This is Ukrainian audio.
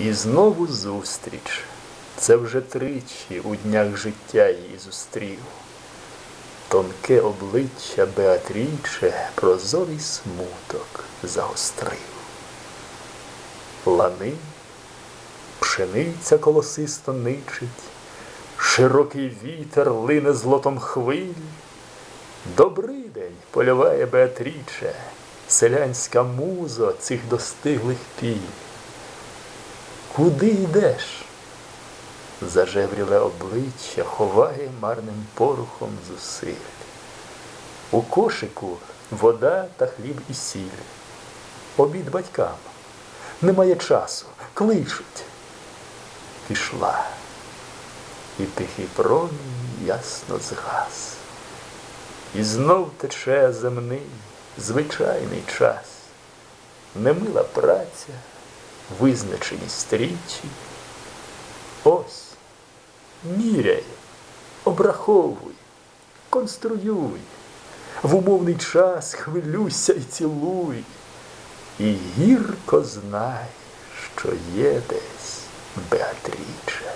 І знову зустріч. Це вже тричі у днях життя її зустрів. Тонке обличчя Беатріче прозорий смуток загострив. Лани, пшениця колосисто ничить, широкий вітер лине злотом хвиль. Добрий день, польоває Беатріче, селянська музо цих достиглих піль. Куди йдеш? Зажевріле обличчя ховає марним порухом зусиль. У кошику вода та хліб і сіль. Обід батькам. Немає часу, кличуть. Пішла. І тихий промінь ясно згас. І знов тече земний, звичайний час. Немила праця, визначені стрічі. Ось, міряй, обраховуй, конструюй, в умовний час хвилюйся і цілуй, і гірко знай, що є десь Беатріче.